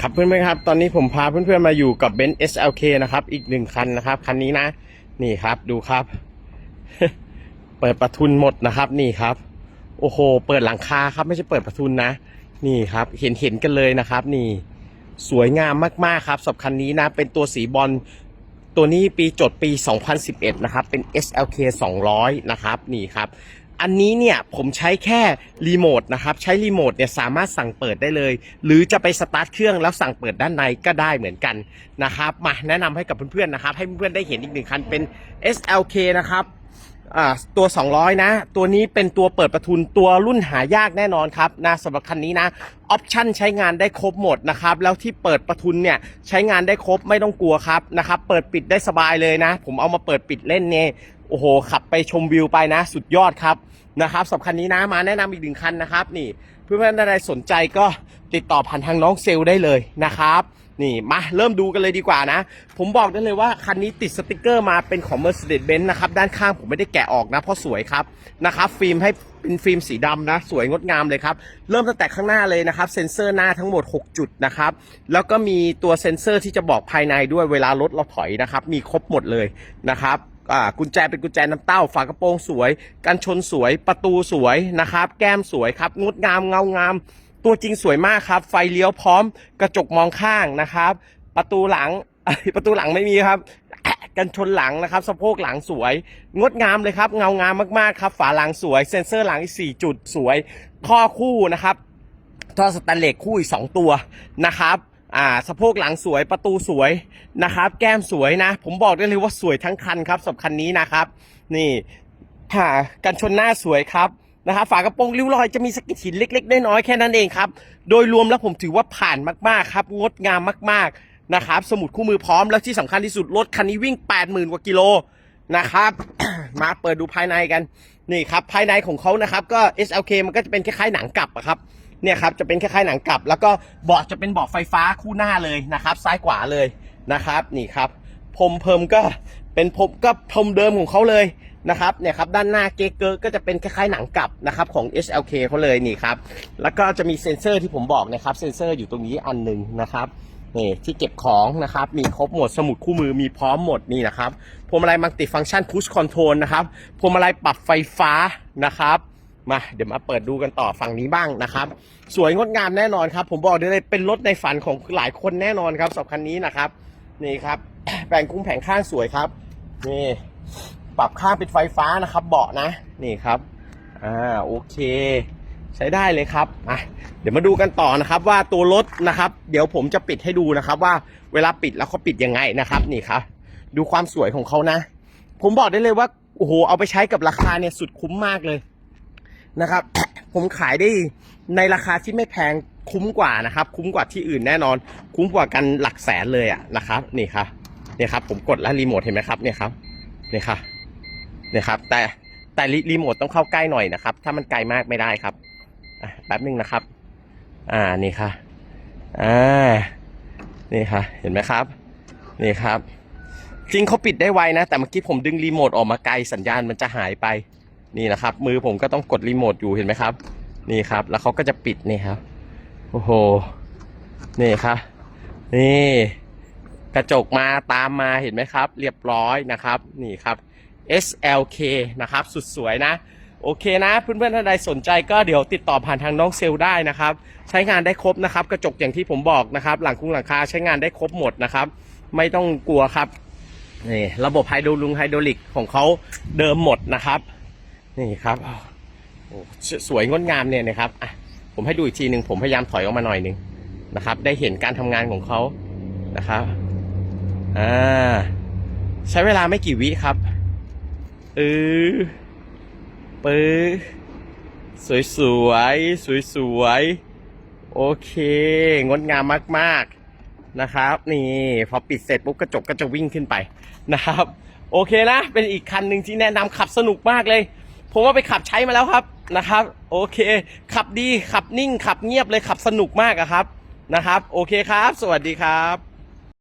ครับเพื่อนๆครับ ตอนนี้ผมพาเพื่อนๆมาอยู่กับเบนซ์ SLK นะครับ อีกหนึ่งคันนะครับ คันนี้นะ นี่ครับดูครับ เปิดประทุนหมดนะครับ นี่ครับ โอ้โห เปิดหลังคาครับ ไม่ใช่เปิดประทุนนะ นี่ครับ เห็นเห็นกันเลยนะครับ นี่ สวยงามมากๆครับสำหรับคันนี้นะ เป็นตัวสีบอลตัวนี้ปีจดปี 2011 นะครับ เป็น SLK 200 นะครับ นี่ครับ อันนี้เนี่ยผมใช้แค่รีโมทนะครับ ใช้รีโมทเนี่ยสามารถสั่งเปิดได้เลย หรือจะไปสตาร์ทเครื่องแล้วสั่งเปิดด้านในก็ได้เหมือนกันนะครับ มาแนะนำให้กับเพื่อนๆนะครับ ให้เพื่อนๆได้เห็นอีกหนึ่งคันเป็น SLK นะครับตัว 200 นะ ตัวนี้เป็นตัวเปิดประทุนตัวรุ่นหายากแน่นอนครับนะสำหรับคันนี้นะออปชั่นใช้งานได้ครบหมดนะครับ แล้วที่เปิดประทุนเนี่ยใช้งานได้ครบไม่ต้องกลัวครับนะครับ เปิดปิดได้สบายเลยนะ ผมเอามาเปิดปิดเล่นเนี่ย โอ้โห ขับไปชมวิวไปนะ สุดยอดครับนะครับสำหรับคันนี้นะมาแนะนำอีกหนึ่งคันนะครับ นี่เพื่อนๆท่านใดสนใจก็ติดต่อผ่านทางน้องเซลได้เลยนะครับ นี่มาเริ่มดูกันเลยดีกว่านะ ผมบอกได้เลยว่าคันนี้ติดสติกเกอร์มาเป็นของ Mercedes-Benz นะครับ ด้านข้างผมไม่ได้แกะออกนะ เพราะสวยครับนะครับฟิล์มให้เป็นฟิล์มสีดำนะ สวยงดงามเลยครับ เริ่มตั้งแต่ข้างหน้าเลยนะครับ เซ็นเซอร์หน้าทั้งหมด 6 จุดนะครับ แล้วก็มีตัวเซ็นเซอร์ที่จะบอกภายในด้วยเวลารถเราถอยนะครับ มีครบหมดเลยนะครับ กุญแจเป็นกุญแจน้ำเต้า ฝากระโปรงสวย กันชนสวย ประตูสวยนะครับ แก้มสวยครับ งดงามเงางาม ตัวจริงสวยมากครับ ไฟเลี้ยวพร้อม กระจกมองข้างนะครับ ประตูหลัง ประตูหลังไม่มีครับ กันชนหลังนะครับ สะโพกหลังสวย งดงามเลยครับ เงางามมากๆครับ ฝาหลังสวย เซ็นเซอร์หลังอีก4จุดสวย ข้อคู่นะครับท่อสแตนเลสคู่อีกสองตัวนะครับ อ่าสะโพกหลังสวยประตูสวยนะครับ แก้มสวยนะ ผมบอกได้เลยว่าสวยทั้งคันครับสำหรับคันนี้นะครับ นี่ค่ะกันชนหน้าสวยครับนะครับฝากระโปรงริ้วรอยจะมีสะกิดหินเล็กๆน้อยๆแค่นั้นเองครับ โดยรวมแล้วผมถือว่าผ่านมากๆครับ งดงามมากๆนะครับ สมุดคู่มือพร้อมแล้วที่สำคัญที่สุดรถคันนี้วิ่ง 80,000 กว่ากิโลนะครับ มาเปิดดูภายในกันนี่ครับภายในของเขานะครับก็ SLK มันก็จะเป็นคล้ายๆหนังกลับอะครับ เนี่ยครับจะเป็นคล้ายๆหนังกลับ แล้วก็เบาะจะเป็นเบาะไฟฟ้าคู่หน้าเลยนะครับ ซ้ายขวาเลยนะครับ นี่ครับพรมเพิ่มก็เป็นพรมก็พรมเดิมของเขาเลยนะครับเนี่ยครับด้านหน้าเกเกอร์ก็จะเป็นคล้ายๆหนังกลับนะครับของ SLK เขาเลยนี่ครับแล้วก็จะมีเซ็นเซอร์ที่ผมบอกนะครับเซ็นเซอร์อยู่ตรงนี้อันหนึ่งนะครับนี่ที่เก็บของนะครับมีครบหมดสมุดคู่มือมีพร้อมหมดนี่นะครับพวงมาลัยมัลติฟังก์ชันพุชคอนโทรลนะครับพวงมาลัยปรับไฟฟ้านะครับ มาเดี๋ยวมาเปิดดูกันต่อฝั่งนี้บ้างนะครับ สวยงดงามแน่นอนครับ ผมบอกได้เลยเป็นรถในฝันของหลายคนแน่นอนครับสำหรับคันนี้นะครับ นี่ครับแบ่งกุ้งแผงข้างสวยครับ นี่ ปรับข้างเป็นไฟฟ้านะครับ เบาะนะ นี่ครับอ่าโอเคใช้ได้เลยครับอะเดี๋ยวมาดูกันต่อนะครับว่าตัวรถนะครับ เดี๋ยวผมจะปิดให้ดูนะครับว่าเวลาปิดแล้วเขาปิดยังไงนะครับ นี่ครับ ดูความสวยของเขานะ ผมบอกได้เลยว่าโอ้โหเอาไปใช้กับราคาเนี่ยสุดคุ้มมากเลย นะครับ ผมขายได้ในราคาที่ไม่แพงคุ้มกว่านะครับ คุ้มกว่าที่อื่นแน่นอน คุ้มกว่ากันหลักแสนเลยอะนะครับ นี่ครับเนี่ยครับ ผมกดแล้วรีโมทเห็นไหมครับเนี่ยครับเนี่ยครับเนี่ยครับ แต่แต่รีโมทต้องเข้าใกล้หน่อยนะครับ ถ้ามันไกลมากไม่ได้ครับแป๊บนึงนะครับ อ่านี่ค่ะอ่านี่ค่ะ เห็นไหมครับ นี่ครับ จริงเขาปิดได้ไวนะ แต่เมื่อกี้ผมดึงรีโมทออกมาไกลสัญญาณมันจะหายไป นี่นะครับ มือผมก็ต้องกดรีโมทอยู่เห็นไหมครับ นี่ครับ แล้วเขาก็จะปิดนี่ครับ โอ้โห นี่ครับ นี่ กระจกมาตามมาเห็นไหมครับ เรียบร้อยนะครับ นี่ครับ SLK นะครับ สุดสวยนะ โอเคนะ เพื่อนๆท่านใดสนใจก็เดี๋ยวติดต่อผ่านทางน้องเซลลได้นะครับ ใช้งานได้ครบนะครับ กระจกอย่างที่ผมบอกนะครับ หลังคุ้งหลังคาใช้งานได้ครบหมดนะครับ ไม่ต้องกลัวครับนี่ระบบไฮโดรลุงไฮโดรลิกของเขาเดิมหมดนะครับ นี่ครับโอ้สวยงดงามเนี่ยนะครับอะผมให้ดูอีกทีหนึ่งผมพยายามถอยออกมาหน่อยหนึ่งนะครับ ได้เห็นการทำงานของเขานะครับอ่าใช้เวลาไม่กี่วิครับเออปื้อสวยสวยสวยสวยโอเค งดงามมากๆนะครับ นี่พอปิดเสร็จปุ๊บกระจกก็จะวิ่งขึ้นไปนะครับ โอเคนะ เป็นอีกคันหนึ่งที่แนะนำขับสนุกมากเลย ผมว่าไปขับใช้มาแล้วครับนะครับ โอเค ขับดีขับนิ่ง ขับเงียบเลยขับสนุกมากอะครับนะครับ โอเคครับ สวัสดีครับ